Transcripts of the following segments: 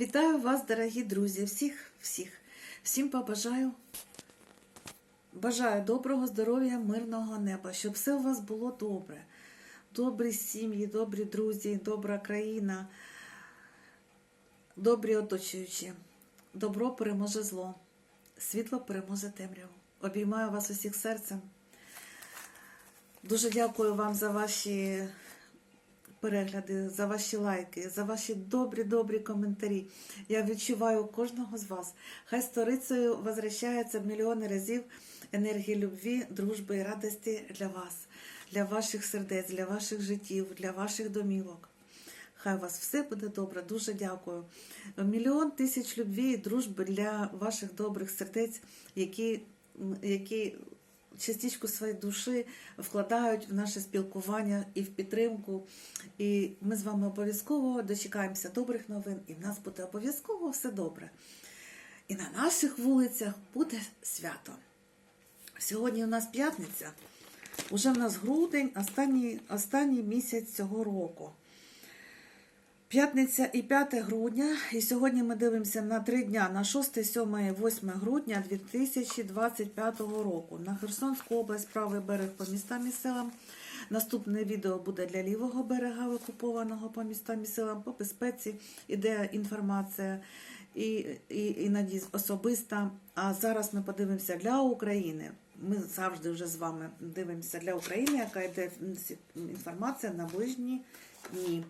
Вітаю вас, дорогі друзі, всіх, всіх. Всім побажаю. Бажаю доброго здоров'я, мирного неба, щоб все у вас було добре. Добрі сім'ї, добрі друзі, добра країна, добрі оточуючі. Добро переможе зло, світло переможе темряву. Обіймаю вас усіх серцем. Дуже дякую вам за ваші перегляди, за ваші лайки, за ваші добрі, добрі коментарі. Я відчуваю кожного з вас. Хай сторицею возвращається мільйони разів енергії любві, дружби і радості для вас, для ваших сердець, для ваших життів, для ваших домівок. Хай у вас все буде добре, дуже дякую. Мільйон тисяч любві і дружби для ваших добрих сердець, які, які частичку своєї душі вкладають в наше спілкування і в підтримку. І ми з вами обов'язково дочекаємося добрих новин, і в нас буде обов'язково все добре. І на наших вулицях буде свято. Сьогодні у нас п'ятниця, уже в нас грудень, останній, останній місяць цього року. П'ятниця і 5 грудня, і сьогодні ми дивимося на три дня, на 6, 7 і 8 грудня 2025 року. На Херсонську область, правий берег по містам і селам. Наступне відео буде для лівого берега, окупованого по містам і селам, по безпеці, іде інформація і, і, іноді особиста. А зараз ми подивимося для України. Ми завжди вже з вами дивимося для України, яка йде інформація на ближні дні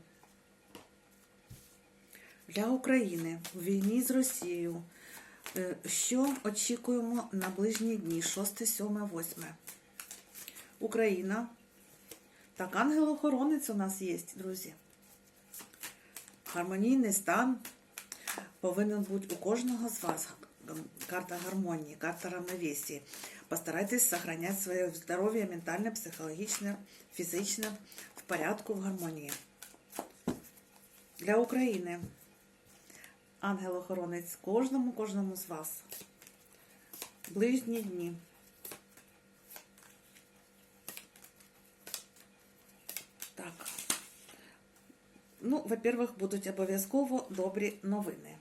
для України в війні з Росією. Е, Що очікуємо на ближні дні 6, 7, 8? Україна. Так, ангел-охоронець у нас є, друзі. Гармонійний стан повинен бути у кожного з вас. Карта гармонії, карта равновесії. Постарайтесь сохранять своє здоров'я ментальне, психологічне, фізичне в порядку, в гармонії. Для України ангел-охоронець кожному, кожному з вас. Ближні дні. Так. Ну, во-первых, будуть обов'язково добрі новини.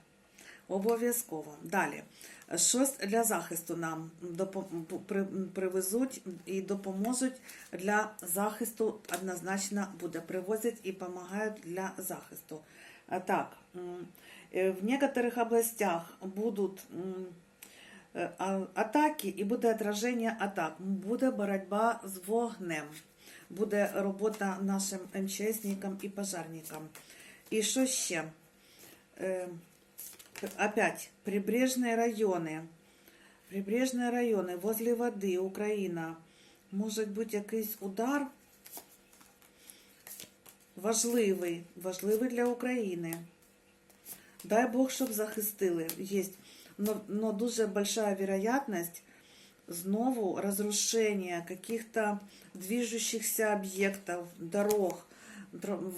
Обов'язково. Далі. Щось для захисту нам привезуть і допоможуть для захисту однозначно буде. Привозять і допомагають для захисту. Так, в некоторых областях будуть м, е, а- атаки і буде отраження атак. Буде боротьба з вогнем. Буде робота нашим МЧСникам і пожарникам. І що ще? Е, Опять прибрежные райони. Прибрежные райони возле води, Україна. Може бути якийсь удар важливий, важливий для України. Дай Бог, щоб захистили. Є. Но, но дуже большая вероятность знову разрушения каких-то движущихся объектов, дорог, тр-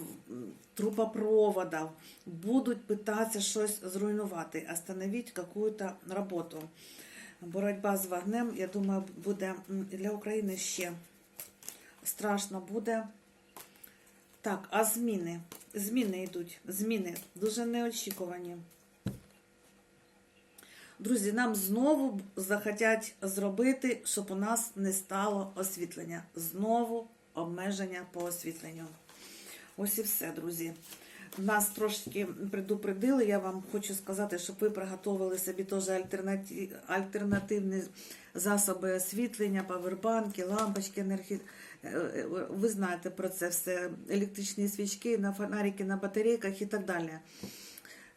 трубопроводов. Будуть питатися щось зруйнувати, остановити какую-то роботу. Боротьба з вогнем, я думаю, буде для України ще страшно буде. Так, а зміни? Зміни йдуть. Зміни дуже неочікувані. Друзі, нам знову захотять зробити, щоб у нас не стало освітлення. Знову обмеження по освітленню. Ось і все, друзі. Нас трошки предупредили. Я вам хочу сказати, щоб ви приготували собі теж альтернатив, альтернативні засоби освітлення, павербанки, лампочки, енергі... Ви знаєте про це все. Електричні свічки, на фонарики, на батарейках і так далі.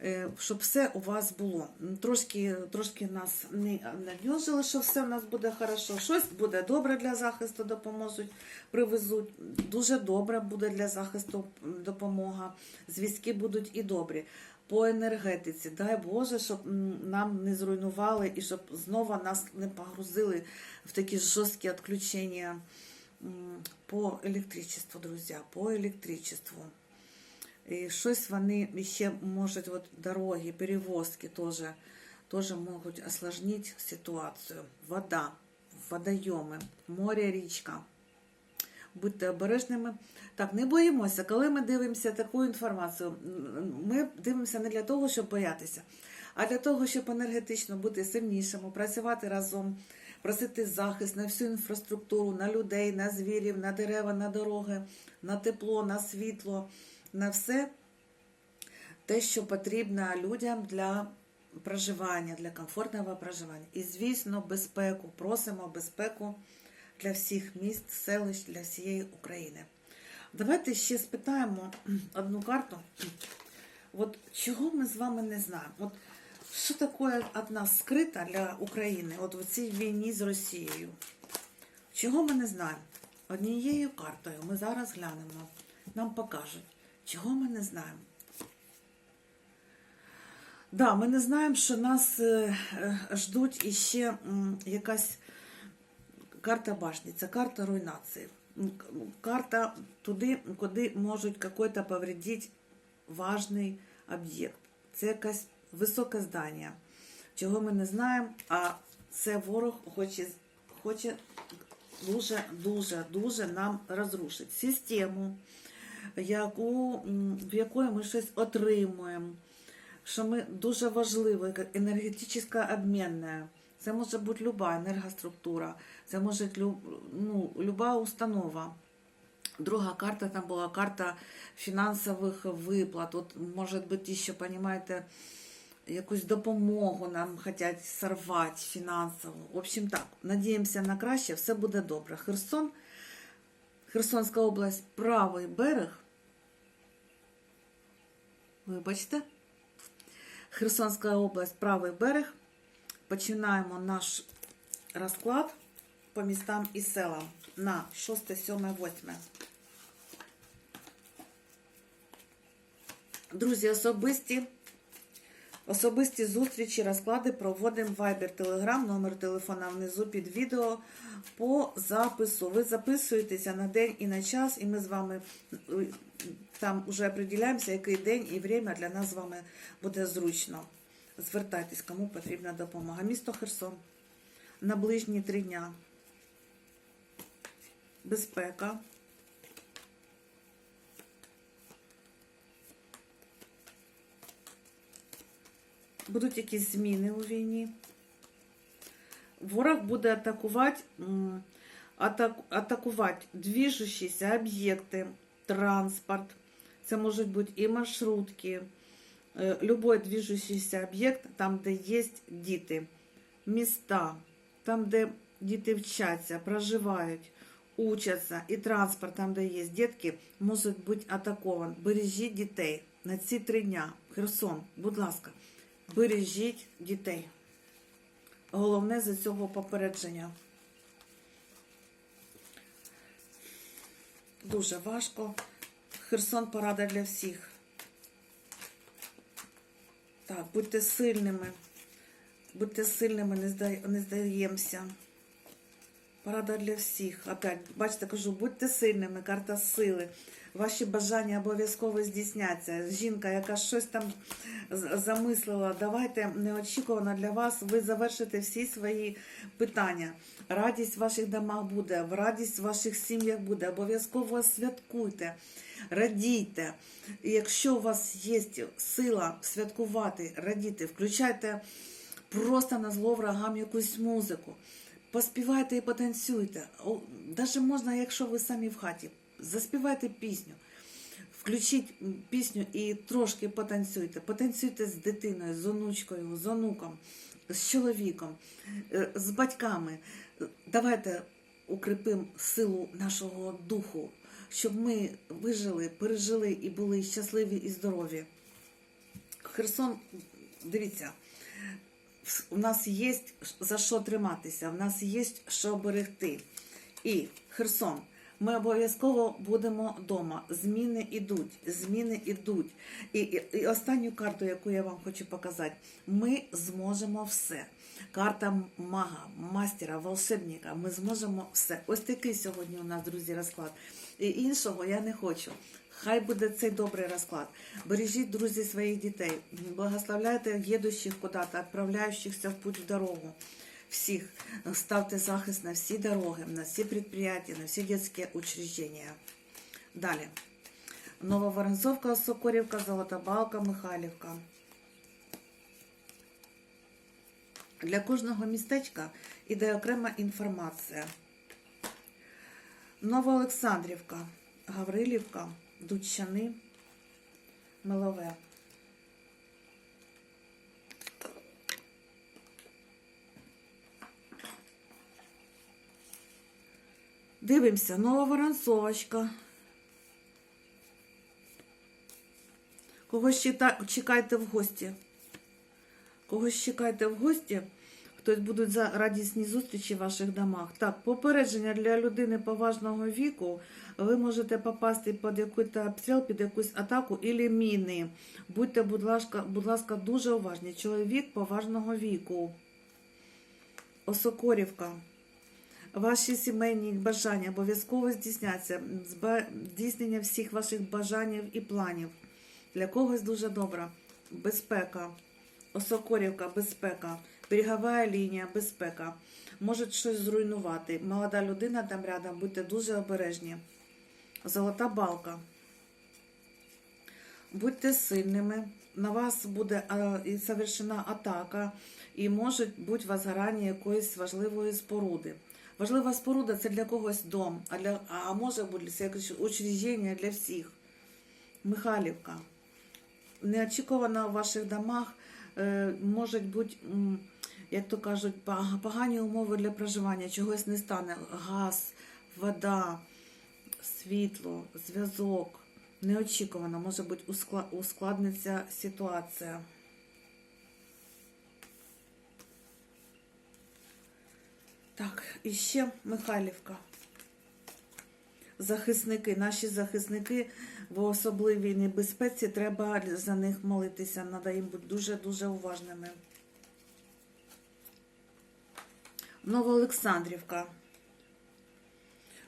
Е, Щоб все у вас було. Трошки, трошки нас не нав'язали, що все у нас буде хорошо. Щось буде добре для захисту, допоможуть, привезуть. Дуже добре буде для захисту допомога. Зв'язки будуть і добрі. По енергетиці, дай Боже, щоб нам не зруйнували і щоб знову нас не погрузили в такі жорсткі відключення по електричеству, друзі, по електричеству. І щось вони ще можуть, от дороги, перевозки теж, теж можуть осложнити ситуацію. Вода, водойоми, море, річка. будьте обережними. Так, не боїмося, коли ми дивимося таку інформацію, ми дивимося не для того, щоб боятися, а для того, щоб енергетично бути сильнішими, працювати разом, просити захист на всю інфраструктуру, на людей, на звірів, на дерева, на дороги, на тепло, на світло, на все те, що потрібно людям для проживання, для комфортного проживання. І, звісно, безпеку. Просимо безпеку для всіх міст, селищ, для всієї України. Давайте ще спитаємо одну карту. От чого ми з вами не знаємо? От що таке від нас скрита для України от в цій війні з Росією? Чого ми не знаємо? Однією картою ми зараз глянемо, нам покажуть, чого ми не знаємо. Да, ми не знаємо, що нас е, е, ждуть іще якась карта башні, це карта руйнації. Карта туди, куди можуть какой-то повредити важний об'єкт. Це якесь високе здання, чого ми не знаємо, а це ворог хоче, хоче дуже, дуже, дуже нам розрушити систему, яку, в якої ми щось отримуємо що ми дуже важливо, як енергетична обмінна. Це може бути люба енергоструктура, це може ну, люба установа. Друга карта там була карта фінансових виплат. От, може бути, ще, розумієте, якусь допомогу нам хочуть сорвати фінансово. В общем, так, надіємося на краще, все буде добре. Херсон, Херсонська область, правий берег. Вибачте. Херсонська область, правий берег. Починаємо наш розклад по містам і селам на 6, 7, 8. Друзі, особисті, особисті зустрічі, розклади проводимо Viber Telegram, номер телефона внизу під відео по запису. Ви записуєтеся на день і на час, і ми з вами е, там вже определяємося, який день і время для нас з вами буде зручно. Звертайтесь, кому потрібна допомога. Місто Херсон. На ближні три дня. Безпека. Будуть якісь зміни у війні. Ворог буде атакувати, м, атак, атакувати двіжущіся об'єкти, транспорт. Це можуть бути і маршрутки, е, любой движущийся об'єкт, там, де є діти, міста, там, де діти вчаться, проживають, учаться, і транспорт, там, де є дітки, може бути атакован. Бережіть дітей на ці три дня. Херсон, будь ласка, бережіть дітей. Головне за цього попередження. Дуже важко. Херсон порада для всіх. Так, будьте сильними. Будьте сильними, не, здаємося. Порада для всіх. Опять, бачите, кажу, будьте сильними, карта сили. Ваші бажання обов'язково здійсняться. Жінка, яка щось там замислила, давайте неочікувано для вас. Ви завершите всі свої питання. Радість в ваших домах буде, радість в ваших сім'ях буде. Обов'язково святкуйте, радійте. І якщо у вас є сила святкувати, радіти, включайте просто на зло врагам якусь музику. Поспівайте і потанцюйте. Даже можна, якщо ви самі в хаті, заспівайте пісню. Включіть пісню і трошки потанцюйте. Потанцюйте з дитиною, з онучкою, з онуком, з чоловіком, е, з батьками. Давайте укріпимо силу нашого духу, щоб ми вижили, пережили і були щасливі і здорові. Херсон, дивіться, у нас є за що триматися, в нас є що берегти. І Херсон, ми обов'язково будемо вдома. Зміни йдуть, зміни йдуть. І, і, і останню карту, яку я вам хочу показати, ми зможемо все. Карта мага, мастера, волшебника. Ми зможемо все. Ось такий сьогодні у нас, друзі, розклад. І іншого я не хочу. Хай буде цей добрий розклад. Бережіть, друзі, своїх дітей. Благословляйте їдущих куди-то, відправляючихся в путь в дорогу. Всіх. Ставте захист на всі дороги, на всі підприємства, на всі дитячі учреждения. Далі. Нововоронцовка, Сокорівка, Золота Балка, Михайлівка. Для кожного містечка іде окрема інформація. Новоолександрівка, Гаврилівка, Дудчани, Милове. Дивимося, Нововоронцовочка. Когось чита- чекайте в гості. Когось чекайте в гості. Хтось будуть за радісні зустрічі в ваших домах. Так, попередження для людини поважного віку. Ви можете попасти під якийсь обстріл, під якусь атаку і міни. Будьте, будь ласка, будь ласка, дуже уважні. Чоловік поважного віку. Осокорівка. Ваші сімейні бажання обов'язково здійсняться. Здійснення всіх ваших бажань і планів. Для когось дуже добра. Безпека. Осокорівка, безпека. Берегова лінія, безпека. Можуть щось зруйнувати. Молода людина там рядом, будьте дуже обережні. Золота балка. Будьте сильними. На вас буде а, і совершена атака, і може бути возгорання якоїсь важливої споруди. Важлива споруда це для когось дом, а, для, а може бути це якесь учреждення для всіх. Михайлівка. Неочікувано в ваших домах е, можуть бути, як то кажуть, погані умови для проживання, чогось не стане. Газ, вода, світло, зв'язок. Неочікувано може бути ускладниться ситуація. Так, і ще Михайлівка. Захисники, наші захисники в особливій небезпеці, треба за них молитися. Треба їм бути дуже-дуже уважними. Новоолександрівка.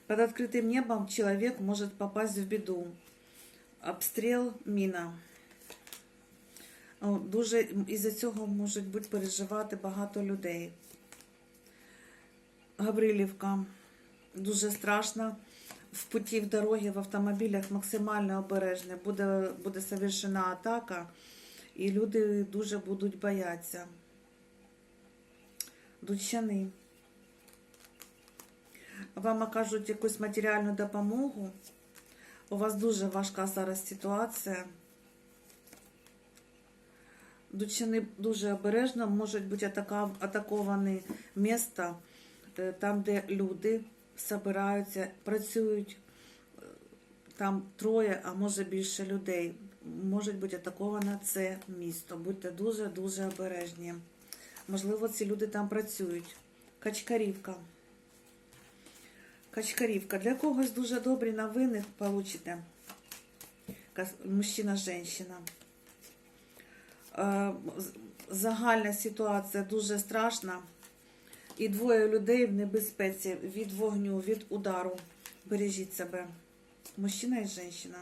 Под открытым небом человек может попасть в беду. Обстріл, міна. Дуже із-за цього можуть бути переживати багато людей. Гаврилівка. Дуже страшно. В путі в дорогі в автомобілях максимально обережне. Буде, буде совершена атака, і люди дуже будуть боятися. Дучани. Вам окажуть якусь матеріальну допомогу. У вас дуже важка зараз ситуація. Дучани дуже обережно можуть бути атаковані міста, е, там, де люди збираються, працюють, е, там троє, а може більше людей. Може бути атаковане це місто. Будьте дуже-дуже обережні. Можливо, ці люди там працюють. Качкарівка. Качкарівка. Для когось дуже добрі новини получите. Мужчина, женщина. Е, Загальна ситуація дуже страшна. І двоє людей в небезпеці від вогню, від удару. Бережіть себе. Мужчина і жінка.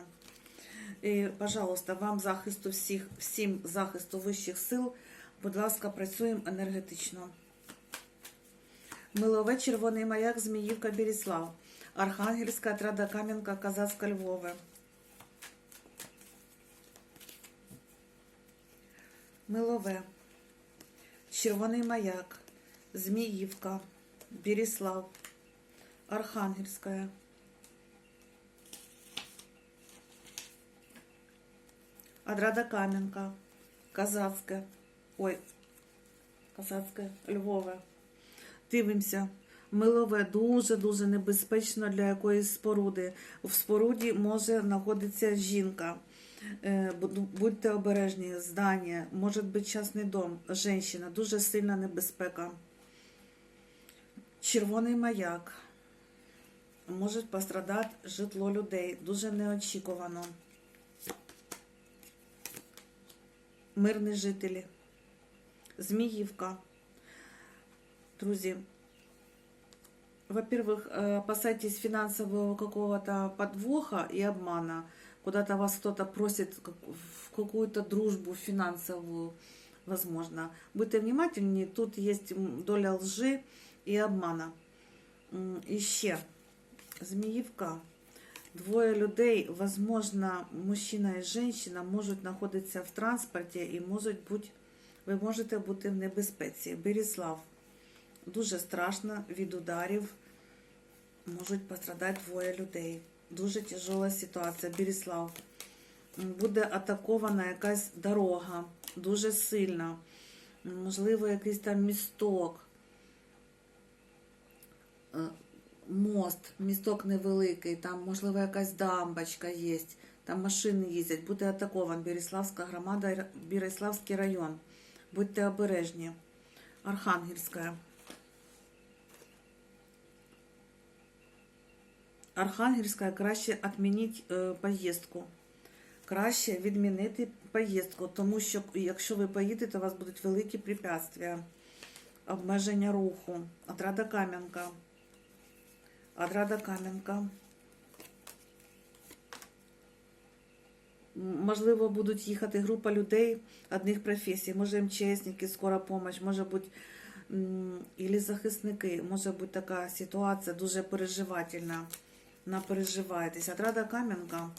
І, пожалуйста, вам захисту всіх, всім захисту вищих сил. Будь ласка, працюємо енергетично. Милове, Червоний маяк, Зміївка, Беріслав. Архангельська, Трада Кам'янка, Казацька, Львове. Милове. Червоний маяк. Зміївка. Беріслав. Архангельська. Одрада Кам'янка. Казацьке. Ой, Казацьке, Львове. Дивимося. Милове дуже-дуже небезпечно для якоїсь споруди. В споруді може знаходитися жінка. Е, Будьте обережні, здання, може бути частний дом, жінка, дуже сильна небезпека. Червоний маяк. Може пострадати житло людей. Дуже неочікувано. Мирні жителі. Зміївка. Друзі, во-первых, э, опасайтесь финансового какого-то подвоха и обмана. Куда-то вас кто-то просит как- в какую-то дружбу финансовую. возможно. Будьте внимательні, тут є м, доля лжи І обмана. І ще Зміївка. Двоє людей, возможно, мужчина і жінка, можуть знаходитися в транспорті і можуть бути, ви можете бути в небезпеці. Беріслав. Дуже страшно від ударів. Можуть пострадати двоє людей. Дуже тяжела ситуація. Беріслав. Буде атакована якась дорога, дуже сильно. Можливо, якийсь там місток. Е, мост, місток невеликий, там, можливо, якась дамбочка є, там машини їздять, буде атакован Береславська громада, Береславський район. Будьте обережні. Архангельська. Архангельська краще відмініть е, поїздку. Краще відмінити поїздку, тому що якщо ви поїдете, у вас будуть великі препятствия, обмеження руху. Отрада Кам'янка. Отрада Кам'янка. Можливо, будуть їхати група людей одних професій. Може МЧСники, скора помощь, може бути ілі захисники. Може бути така ситуація дуже переживательна. Напереживаєтесь. Отрада Кам'янка.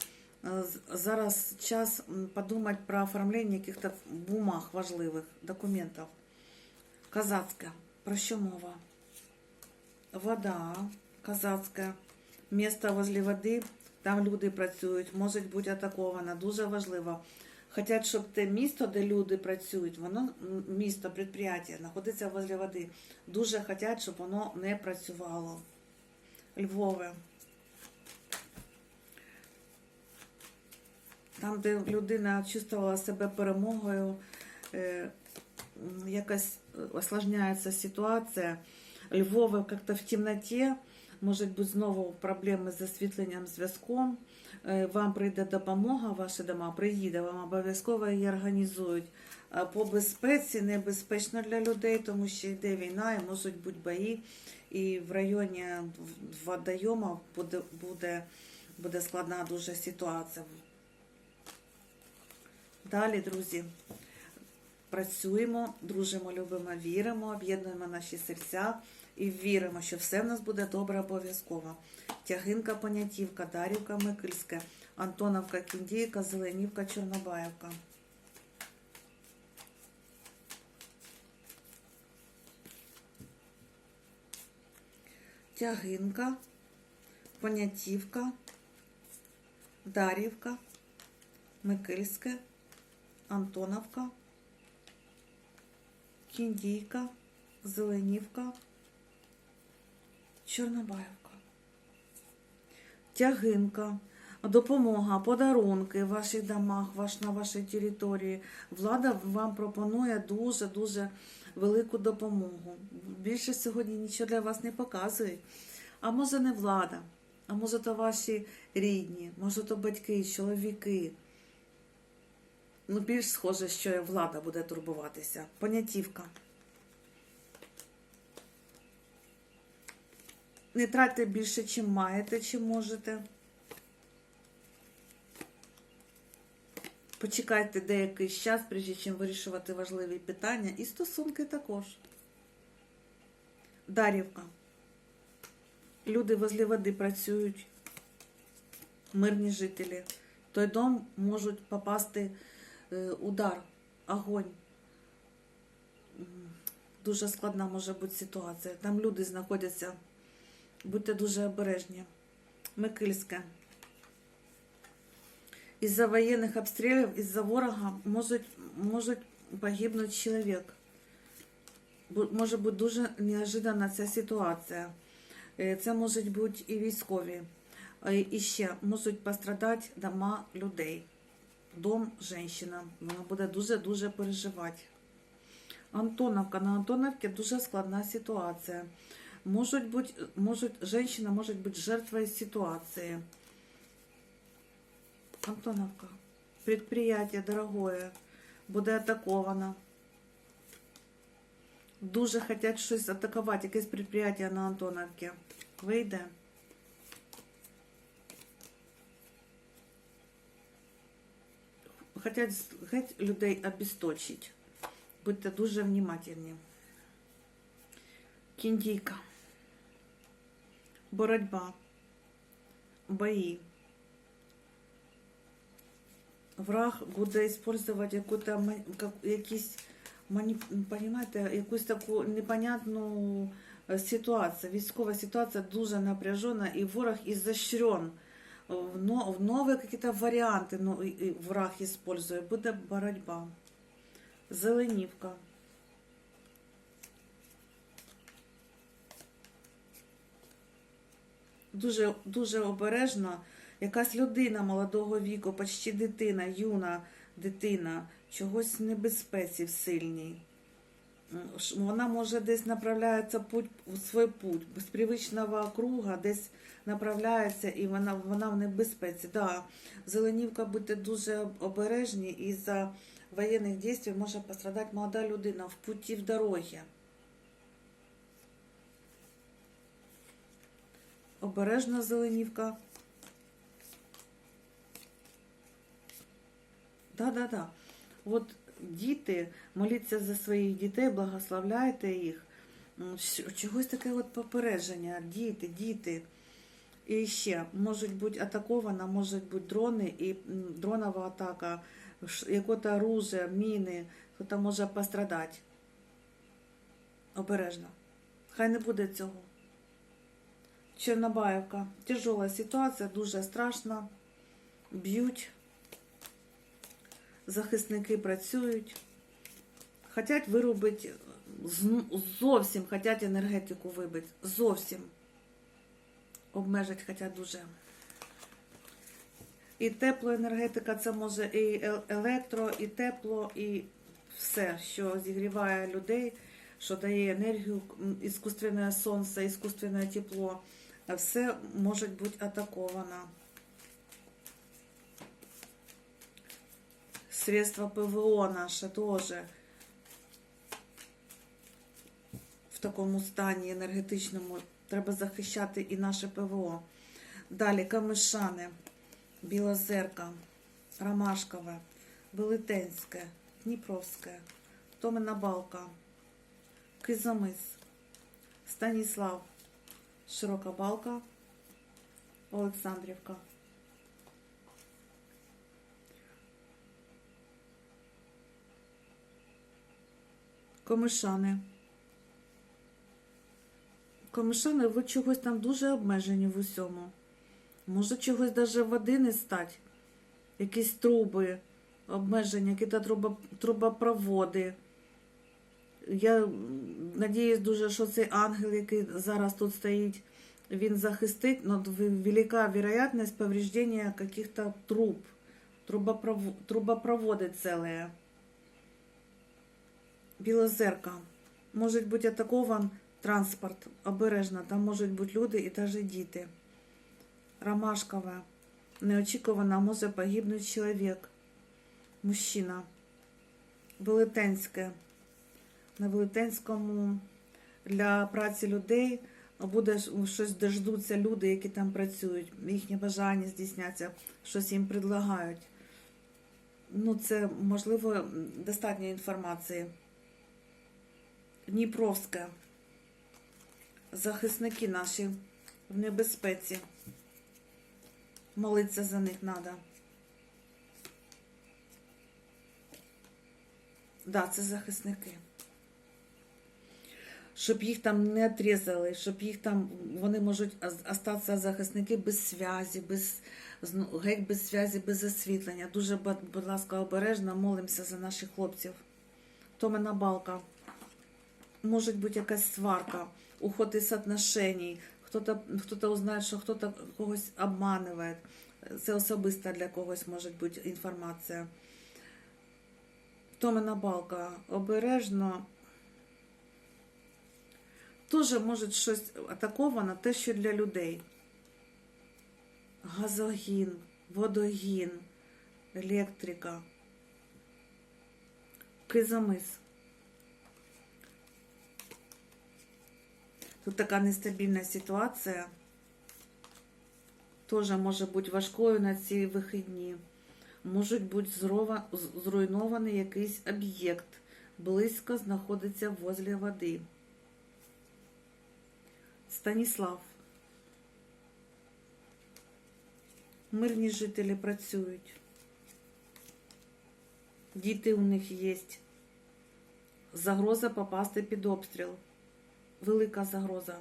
Е, Зараз час подумати про оформлення якихось бумаг важливих, документів. Казацька. Про що мова? Вода казацька. Місто возле води, там люди працюють, може бути атаковано. Дуже важливо. Хотять, щоб те місто, де люди працюють, воно місто, підприємство, знаходиться возле води. Дуже хочуть, щоб воно не працювало. Львове. Там, де людина чувствувала себе перемогою, е, м, якось осложняється ситуація. Львове як-то в темноті, можуть бути знову проблеми з освітленням зв'язком. Е, Вам прийде допомога, ваші дома приїде, вам обов'язково її організують. По безпеці небезпечно для людей, тому що йде війна і можуть бути бої. І в районі водойома буде, буде, буде складна дуже ситуація. Далі, друзі, працюємо, дружимо, любимо, віримо, об'єднуємо наші серця і віримо, що все в нас буде добре обов'язково. Тягинка, Понятівка, Дарівка, Микильська, Антоновка, Кіндійка, Зеленівка, Чорнобаївка. Тягинка, Понятівка, Дарівка, Микильське, Антоновка, Кіндійка, Зеленівка, Чорнобаївка. Тягинка, допомога, подарунки в ваших домах, ваш, на вашій території. Влада вам пропонує дуже-дуже велику допомогу. Більше сьогодні нічого для вас не показують. А може не влада, а може то ваші рідні, може то батьки, чоловіки. Ну, більш схоже, що влада буде турбуватися. Понятівка. Не тратьте більше, чим маєте, чи можете. Почекайте деякий час, прежде чим вирішувати важливі питання. І стосунки також. Дарівка. Люди возле води працюють. Мирні жителі. Той дом можуть попасти е, удар, огонь. Дуже складна може бути ситуація. Там люди знаходяться. Будьте дуже обережні. Микильське. Із-за воєнних обстрілів, із-за ворога можуть, можуть погибнути чоловік. Може бути дуже неожиданна ця ситуація. Е, Це можуть бути і військові. Е, І ще можуть пострадати дома людей. Дом жінка. Вона буде дуже-дуже переживати. Антоновка. На Антоновці дуже складна ситуація. Можуть бути, можуть, женщина може бути жертвою ситуації. Антоновка. Предприятие дорогое. Буде атаковано. Дуже хочуть щось атакувати, якесь предприятие на Антоновці. Вийде. Хотять геть людей обесточити. Будьте дуже внимательні. Кіндійка. Боротьба. Бої. Враг буде использовать яку-то якісь мані, понимаете, якусь таку непонятну е, ситуацію. Військова ситуація дуже напряжена, і ворог изощрен. В, но, в новые какие-то варіанти ну, враг использує. Буде боротьба. Зеленівка. Дуже, дуже обережно. Якась людина молодого віку, почти дитина, юна дитина, чогось небезпеці в сильній. Вона може десь направляється путь у свій путь, з привичного круга, десь направляється і вона, вона в небезпеці. Да, Зеленівка будьте дуже обережні і за воєнних дій може пострадати молода людина в путі в дорогі. Обережна зеленівка. Да, да, да. От діти, моліться за своїх дітей, благословляйте їх. Чогось таке от попередження. Діти, діти. І ще можуть бути атакована, можуть бути дрони і дронова атака, яке-то оружие, міни, хто може пострадати. Обережно. Хай не буде цього. Чорнобаївка. Тяжела ситуація, дуже страшна. Б'ють. Захисники працюють. Хотять вирубити, зовсім хотять енергетику вибити. Зовсім. Обмежить хотять дуже. І теплоенергетика це може і електро, і тепло, і все, що зігріває людей, що дає енергію, іскусственне сонце, іскусственне тепло. Все може бути атаковано. Средства ПВО наше теж в такому стані енергетичному. Треба захищати і наше ПВО. Далі Камишани, Білозерка, Ромашкове, Велетенське, Дніпровське, Томина Балка, Кизамис, Станіслав, Широка Балка, Олександрівка. Комишани. Комишани, ви чогось там дуже обмежені в усьому. Може, чогось даже води не стать. Якісь труби, обмеження, труба, трубопроводи. Я надіюсь дуже, що цей ангел, який зараз тут стоїть, він захистить, но велика вероятность повреждения каких-то труб, трубопров- трубопроводи целые. Білозерка. Може бути атакован транспорт, обережно, там можуть бути люди і навіть діти. Ромашкове. Неочікувано може погибнути чоловік. Мужчина. Велетенське. На Велетенському для праці людей буде щось дождуться люди, які там працюють. Їхнє бажання здійсняться, щось їм предлагають. Ну, це, можливо, достатньо інформації. Дніпровське. Захисники наші в небезпеці. Молиться за них треба. Да, це захисники. Щоб їх там не отрізали, щоб їх там, вони можуть остатися захисники без зв'язі, без, геть без зв'язі, без освітлення. Дуже, будь- ласка, обережно молимося за наших хлопців. Томина балка. Може бути якась сварка, уход із отношений, хто-то хто узнає, що хтось когось обманює. Це особиста для когось може бути інформація. Томина балка обережно. Теж може щось атаковано, те, що для людей. Газогін, водогін, електрика, кизомис. Тут така нестабільна ситуація. Теж може бути важкою на ці вихідні. Можуть бути зруйнований якийсь об'єкт близько знаходиться возле води. Станіслав. Мирні жителі працюють. Діти у них є. Загроза попасти під обстріл. Велика загроза.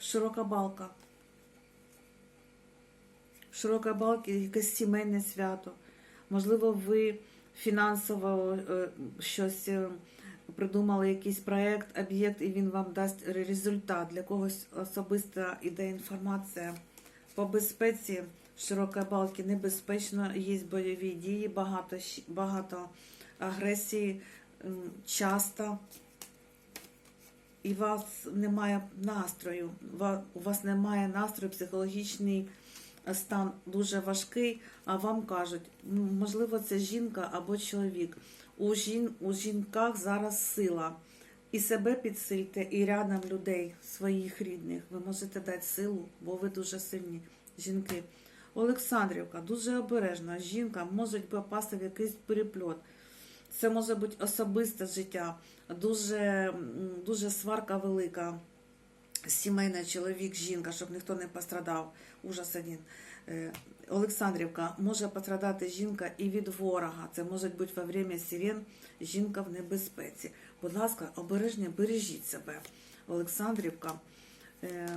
Широка балка. Широка балка якесь сімейне свято. Можливо, ви фінансово е, щось е, придумали, якийсь проєкт, об'єкт, і він вам дасть результат. Для когось особиста іде інформація. По безпеці широка балки небезпечно, є бойові дії, багато, багато агресії, часто. І у вас немає настрою, у вас немає настрою, психологічний стан дуже важкий, а вам кажуть, можливо, це жінка або чоловік. У, жін, у жінках зараз сила. І себе підсильте, і рядом людей, своїх рідних. Ви можете дати силу, бо ви дуже сильні жінки. Олександрівка, дуже обережна. Жінка може попасти в якийсь перепльот. Це може бути особисте життя, дуже, дуже сварка велика. Сімейна чоловік, жінка, щоб ніхто не пострадав. Ужас один. Олександрівка може пострадати жінка і від ворога. Це може бути во время сирен жінка в небезпеці. Будь ласка, обережно бережіть себе. Олександрівка, е,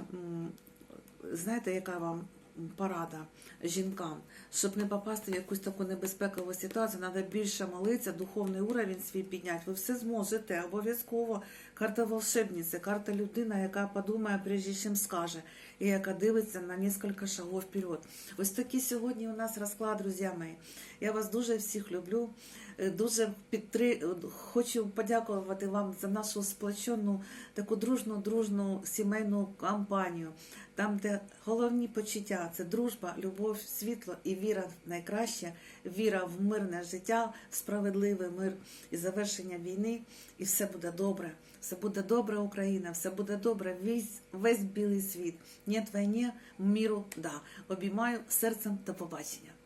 знаєте, яка вам порада жінкам? Щоб не попасти в якусь таку небезпекову ситуацію, треба більше молитися, духовний уровень свій підняти. Ви все зможете. Обов'язково карта волшебниці, карта людина, яка подумає, прежде чим скаже, і яка дивиться на кілька шагів вперед. Ось такий сьогодні у нас розклад, друзі мої. Я вас дуже всіх люблю. Е, Дуже підтри... хочу подякувати вам за нашу сплочену таку дружну, дружну сімейну кампанію, там, де головні почуття це дружба, любов, світло і віра в найкраще, віра в мирне життя, в справедливий мир і завершення війни. І все буде добре. Все буде добре, Україна, все буде добре, весь, весь білий світ. Нет війні, міру, да. Обіймаю серцем до побачення.